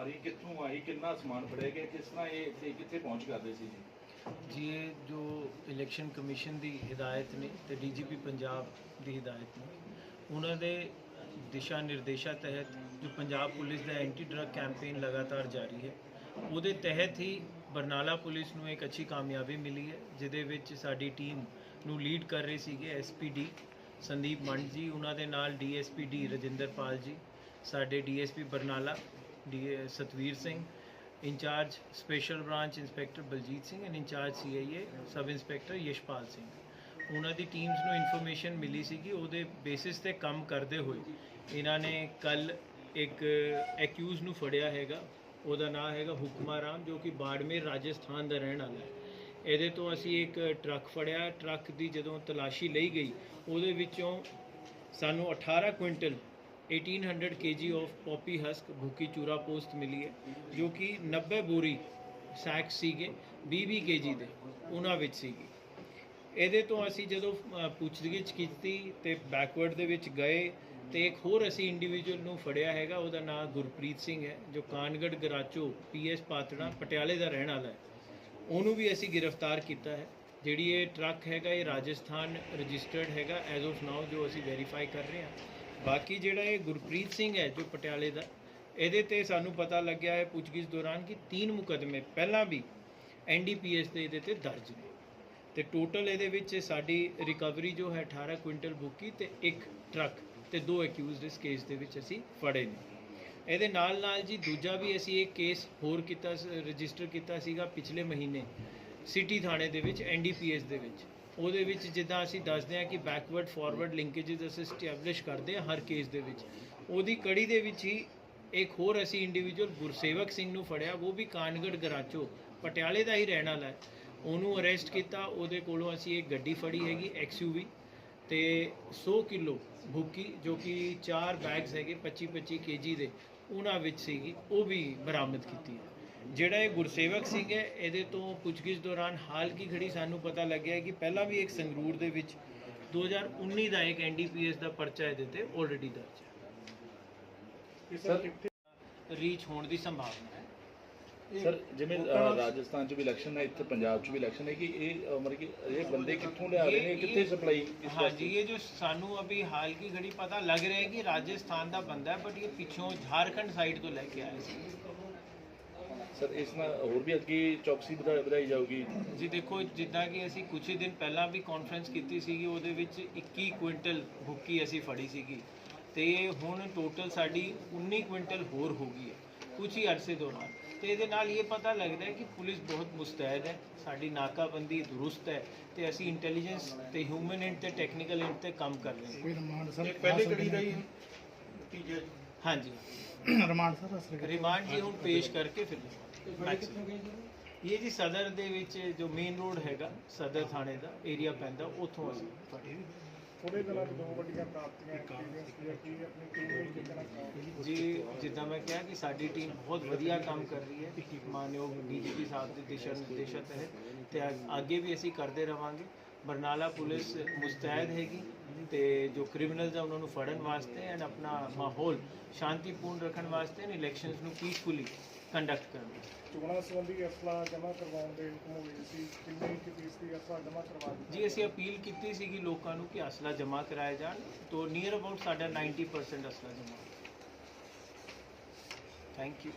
ਆ ਕਿੱਥੋਂ ਆਈ, ਕਿੰਨਾ ਸਮਾਨ ਫੜਿਆ ਗਿਆ, ਕਿਸ ਤਰ੍ਹਾਂ ਇਹ ਇੱਥੇ, ਕਿੱਥੇ ਪਹੁੰਚ ਕਰਦੇ ਸੀ ਜੀ? ਜੀ, ਇਹ ਜੋ ਇਲੈਕਸ਼ਨ ਕਮਿਸ਼ਨ ਦੀ ਹਦਾਇਤ ਨੇ ਤੇ ਡੀਜੀਪੀ ਪੰਜਾਬ ਦੀ ਹਦਾਇਤ ਨੇ, ਉਹਨਾਂ ਦੇ ਦਿਸ਼ਾ ਨਿਰਦੇਸ਼ਾਂ ਤਹਿਤ ਜੋ ਪੰਜਾਬ ਪੁਲਿਸ ਦਾ ਐਂਟੀ ਡਰੱਗ ਕੈਂਪੇਨ ਲਗਾਤਾਰ ਜਾਰੀ ਹੈ, ਉਹਦੇ ਤਹਿਤ ਹੀ ਬਰਨਾਲਾ ਪੁਲਿਸ ਨੂੰ ਇੱਕ ਅੱਛੀ ਕਾਮਯਾਬੀ ਮਿਲੀ ਹੈ, ਜਿਹਦੇ ਵਿੱਚ ਸਾਡੀ ਟੀਮ ਨੂੰ ਲੀਡ ਕਰ ਰਹੇ ਸੀਗੇ ਐਸਪੀਡੀ ਸੰਦੀਪ ਮੰਡ ਜੀ, ਉਹਨਾਂ ਦੇ ਨਾਲ ਡੀਐਸਪੀਡੀ ਰਜਿੰਦਰਪਾਲ ਜੀ, ਸਾਡੇ DSP Barnala Satvir Singh, incharge special branch inspector Baljit Singh and incharge CIA sub inspector Yashpal Singh. ਉਹਨਾਂ ਦੀ ਟੀਮਸ ਨੂੰ ਇਨਫੋਰਮੇਸ਼ਨ ਮਿਲੀ ਸੀ ਕਿ ਉਹਦੇ ਬੇਸਿਸ ਤੇ ਕੰਮ ਕਰਦੇ ਹੋਏ। ਇਹਨਾਂ ਨੇ ਕੱਲ ਇੱਕ ਐਕਿਊਜ਼ ਨੂੰ ਫੜਿਆ ਹੈਗਾ, ਉਹਦਾ ਨਾਮ ਹੈਗਾ ਹੁਕਮਾ ਰਾਮ, ਜੋ ਕਿ ਬਾੜਮੇਰ ਰਾਜਸਥਾਨ ਦਾ ਰਹਿਣ ਵਾਲਾ ਹੈ। ਇਹਦੇ ਤੋਂ ਅਸੀਂ ਇੱਕ ਟਰੱਕ ਫੜਿਆ, ਟਰੱਕ ਦੀ ਜਦੋਂ ਤਲਾਸ਼ੀ ਲਈ ਗਈ, ਉਹਦੇ ਵਿੱਚੋਂ ਸਾਨੂੰ 18 quintal 1800 kg of poppy husk ਭੁੱਕੀ ਚੂਰਾ ਪੋਸਟ ਮਿਲੀ ਹੈ ਜੋ ਕਿ 90 ਬੋਰੀ ਸੈਕ ਸੀਗੇ 20 kg ਦੇ ਉਹਨਾਂ ਵਿੱਚ ਸੀਗੀ ਇਹਦੇ ਤੋਂ ਅਸੀਂ ਜਦੋਂ ਪੁੱਛਗਿੱਛ ਕੀਤੀ ਤੇ ਬੈਕਵਰਡ ਦੇ ਵਿੱਚ ਗਏ ਤੇ ਇੱਕ ਹੋਰ ਅਸੀਂ ਇੰਡੀਵਿਜੂਅਲ ਨੂੰ ਫੜਿਆ ਹੈਗਾ ਉਹਦਾ ਨਾਮ ਗੁਰਪ੍ਰੀਤ ਸਿੰਘ ਹੈ ਜੋ ਕਾਨਗੜ ਗਰਾਚੋ ਪੀਐਸ ਪਾਤੜਾ ਪਟਿਆਲੇ ਦਾ ਰਹਿਣ ਵਾਲਾ ਹੈ ਉਹਨੂੰ ਵੀ ਅਸੀਂ ਗ੍ਰਿਫਤਾਰ ਕੀਤਾ ਹੈ ਜਿਹੜੀ ਇਹ ਟਰੱਕ ਹੈਗਾ ਇਹ ਰਾਜਸਥਾਨ ਰਜਿਸਟਰਡ ਹੈਗਾ ਐਜ਼ ਆਫ ਨਾਓ ਜੋ ਅਸੀਂ ਵੈਰੀਫਾਈ ਕਰ ਰਹੇ ਹਾਂ ਬਾਕੀ ਜਿਹੜਾ ਇਹ ਗੁਰਪ੍ਰੀਤ ਸਿੰਘ ਹੈ ਜੋ ਪਟਿਆਲੇ ਦਾ, ਇਹਦੇ ਤੇ ਸਾਨੂੰ ਪਤਾ ਲੱਗਿਆ ਹੈ ਪੁੱਛਗਿੱਛ ਦੌਰਾਨ ਕਿ ਤਿੰਨ ਮੁਕਦਮੇ ਪਹਿਲਾਂ ਵੀ ਐਨਡੀਪੀਐਸ ਦੇ ਇਹਦੇ ਤੇ ਦਰਜ ਨੇ। ਤੇ ਟੋਟਲ ਇਹਦੇ ਵਿੱਚ ਸਾਡੀ ਰਿਕਵਰੀ ਜੋ ਹੈ 18 ਕੁਇੰਟਲ ਬੁੱਕੀ ਤੇ ਇੱਕ ਟਰੱਕ ਤੇ ਦੋ ਅਕਿਊਜ਼ਡ ਇਸ ਕੇਸ ਦੇ ਵਿੱਚ ਅਸੀਂ ਫੜੇ ਨੇ। ਇਹਦੇ ਨਾਲ ਨਾਲ ਜੀ ਦੂਜਾ ਵੀ ਅਸੀਂ ਇੱਕ ਕੇਸ ਹੋਰ ਕੀਤਾ ਰਜਿਸਟਰ ਕੀਤਾ ਸੀਗਾ ਪਿਛਲੇ ਮਹੀਨੇ ਸਿਟੀ ਥਾਣੇ ਦੇ ਵਿੱਚ ਐਨਡੀਪੀਐਸ ਦੇ ਵਿੱਚ। ਉਹਦੇ ਵਿੱਚ ਜਿੱਦਾਂ ਅਸੀਂ ਦੱਸਦੇ ਹਾਂ ਕਿ ਬੈਕਵਰਡ ਫਾਰਵਰਡ ਲਿੰਕੇजेस ਅਸੀਂ ਸਟੈਬਲਿਸ਼ ਕਰਦੇ ਹਾਂ ਹਰ ਕੇਸ ਦੇ ਵਿੱਚ। ਉਹਦੀ ਕੜੀ ਦੇ ਵਿੱਚ ਹੀ ਇੱਕ ਹੋਰ ਅਸੀਂ ਇੰਡੀਵਿਜੂਅਲ ਗੁਰਸੇਵਕ ਸਿੰਘ ਨੂੰ ਫੜਿਆ, ਉਹ ਵੀ ਕਾਨਗੜ ਗਰਾਚੋ, ਪਟਿਆਲੇ ਦਾ ਹੀ ਰਹਿਣ ਵਾਲਾ ਹੈ। ਉਹਨੂੰ ਅਰੈਸਟ ਕੀਤਾ, ਉਹਦੇ ਕੋਲੋਂ ਅਸੀਂ ਇੱਕ ਗੱਡੀ ਫੜੀ ਹੈਗੀ ਐਕਸਯੂਵੀ ਤੇ 100 ਕਿਲੋ ਭੁੱਕੀ, ਜੋ ਕਿ ਚਾਰ ਬੈਗਸ ਹੈਗੇ 25 25 ਕੇਜੀ ਦੇ, ਉਹਨਾਂ ਵਿੱਚ ਸੀਗੀ, ਉਹ ਵੀ ਬਰਾਮਦ ਕੀਤੀ ਹੈ। ਜਿਹੜਾ ਇਹ ਗੁਰਸੇਵਕ ਸੀਗੇ ਇਹਦੇ ਤੋਂ ਪੁੱਛਗਿੱਛ ਦੌਰਾਨ ਹਾਲ ਕੀ ਖੜੀ ਸਾਨੂੰ ਪਤਾ ਲੱਗਿਆ ਕਿ ਪਹਿਲਾਂ ਵੀ ਇੱਕ ਸੰਗਰੂਰ ਦੇ ਵਿੱਚ 2019 ਦਾ ਇੱਕ ਐਨਡੀਪੀਐਸ ਦਾ ਪਰਚਾ ਇਹਦੇ ਤੇ ਆਲਰੇਡੀ ਦਰਜ ਹੈ। ਰੀਚ ਹੋਣ ਦੀ ਸੰਭਾਵਨਾ ਹੈ। ਸਰ ਜਿਵੇਂ ਰਾਜਸਥਾਨ ਚ ਵੀ ਇਲੈਕਸ਼ਨ ਹੈ ਇੱਥੇ ਪੰਜਾਬ ਚ ਵੀ ਇਲੈਕਸ਼ਨ ਹੈ ਕਿ ਇਹ ਮਤਲਬ ਕਿ ਇਹ ਬੰਦੇ ਕਿੱਥੋਂ ਲਿਆ ਰਹੇ ਨੇ ਕਿੱਥੇ ਸਪਲਾਈ ਇਸ ਹਾਂਜੀ ਇਹ ਜੋ ਸਾਨੂੰ ਅਭੀ ਹਾਲ ਕੀ ਘੜੀ ਪਤਾ ਲੱਗ ਰਿਹਾ ਹੈ ਕਿ ਰਾਜਸਥਾਨ ਦਾ ਬੰਦਾ ਹੈ ਬਟ ਇਹ ਪਿੱਛੋਂ ਝਾਰਖੰਡ ਸਾਈਡ ਤੋਂ ਲੈ ਕੇ ਆਇਆ ਸੀ। ਸਰ ਇਸ ਨਾਲ ਹੋਰ ਵੀ ਅੱਗੇ ਚੌਕਸੀ ਵਧਾ- ਵਧਾਈ ਜਾਊਗੀ। ਜੀ ਦੇਖੋ ਜਿੱਦਾਂ ਕਿ ਅਸੀਂ ਕੁਝ ਹੀ ਦਿਨ ਪਹਿਲਾਂ ਵੀ ਕਾਨਫਰੰਸ ਕੀਤੀ ਸੀਗੀ ਉਹਦੇ ਵਿੱਚ 21 ਕੁਇੰਟਲ ਭੁੱਕੀ ਅਸੀਂ ਫੜੀ ਸੀਗੀ। ਤੇ ਹੁਣ ਟੋਟਲ ਸਾਡੀ 19 ਕੁਇੰਟਲ ਹੋਰ ਹੋ ਗਈ ਹੈ ਕੁਝ ਹੀ ਅਰਸੇ ਦੌਰਾਨ। ਤੇ ਇਹਦੇ ਨਾਲ ਇਹ ਪਤਾ ਲੱਗਦਾ ਹੈ ਕਿ ਪੁਲਿਸ ਬਹੁਤ ਮੁਸਤੈਦ ਹੈ ਸਾਡੀ ਨਾਕਾਬੰਦੀ ਦੁਰੁਸਤ ਹੈ ਤੇ ਅਸੀਂ ਇੰਟੈਲੀਜੈਂਸ ਤੇ ਹਿਊਮਨ ਇੰਟ ਤੇ ਟੈਕਨੀਕਲ ਇੰਟ ਤੇ ਕੰਮ ਕਰ ਰਹੇ ਹਾਂ। ਕੋਈ ਰਿਮਾਂਡ ਸਰ? ਪਹਿਲੀ ਕੜੀ ਦਾ ਹੀ ਹਾਂਜੀ। ਰਿਮਾਂਡ ਸਰ ਅਸਲ ਰਿਮਾਂਡ ਜੀ ਹੁਣ ਪੇਸ਼ ਕਰਕੇ ਫਿਰ maximum। ਇਹ ਜੀ ਸਦਰ ਦੇ ਵਿੱਚ ਜੋ ਮੇਨ ਰੋਡ ਹੈਗਾ ਸਦਰ ਥਾਣੇ ਦਾ ਏਰੀਆ ਪੈਂਦਾ ਉੱਥੋਂ ਅਸੀਂ। ਥੋੜੇ ਦਿਨਾਂ ਤੋਂ ਦੋ ਵੱਡੀਆਂ ਪ੍ਰਾਪਤੀਆਂ ਐਕਸਪੀਰੀਅੰਸ ਆਪਣੀ ਟੀਮ ਜੀ ਜਿੱਦਾਂ ਮੈਂ ਕਿਹਾ ਕਿ ਸਾਡੀ ਟੀਮ ਬਹੁਤ ਵਧੀਆ ਕੰਮ ਕਰ ਰਹੀ ਹੈ। ਮਾਨਯੋਗ ਡੀਜੀਪੀ ਸਾਹਿਬ ਦੇ ਦਿਸ਼ਾ ਨਿਰਦੇਸ਼ਾਂ ਤਹਿਤ ਤੇ ਅੱਗੇ ਵੀ ਅਸੀਂ ਕਰਦੇ ਰਵਾਂਗੇ। ਬਰਨਾਲਾ ਪੁਲਿਸ ਮੁਸਤੈਦ ਹੈਗੀ। ਤੇ ਜੋ ਕ੍ਰਿਮੀਨਲਸ ਆ ਉਹਨਾਂ ਨੂੰ ਫੜਨ ਵਾਸਤੇ ਐਂਡ ਆਪਣਾ ਮਾਹੌਲ ਸ਼ਾਂਤੀਪੂਰਨ ਰੱਖਣ ਵਾਸਤੇ ਐਂਡ ਇਲੈਕਸ਼ਨਸ ਨੂੰ ਪੀਸਫੁਲੀ ਕੰਡਕਟ ਕਰਨ ਚੋਣਾਂ ਸੰਬੰਧੀ ਅਸਲਾ ਜਮ੍ਹਾਂ ਕਰਵਾਉਣ ਦੇ ਹੁਕਮ ਹੋਏ ਸੀ। ਕਿੰਨੇ ਕਿ ਦੀ ਅਸਲਾ ਜਮ੍ਹਾਂ ਕਰਵਾ ਦਿੱਤੀ? ਜੀ ਅਸੀਂ ਅਪੀਲ ਕੀਤੀ ਸੀਗੀ ਲੋਕਾਂ ਨੂੰ ਕਿ ਅਸਲਾ ਜਮ੍ਹਾਂ ਕਰਾਇਆ ਜਾਣ। ਤੋਂ ਨੀਅਰ ਅਬਾਊਟ ਸਾਡਾ 90% ਅਸਲਾ ਜਮ੍ਹਾਂ। Thank you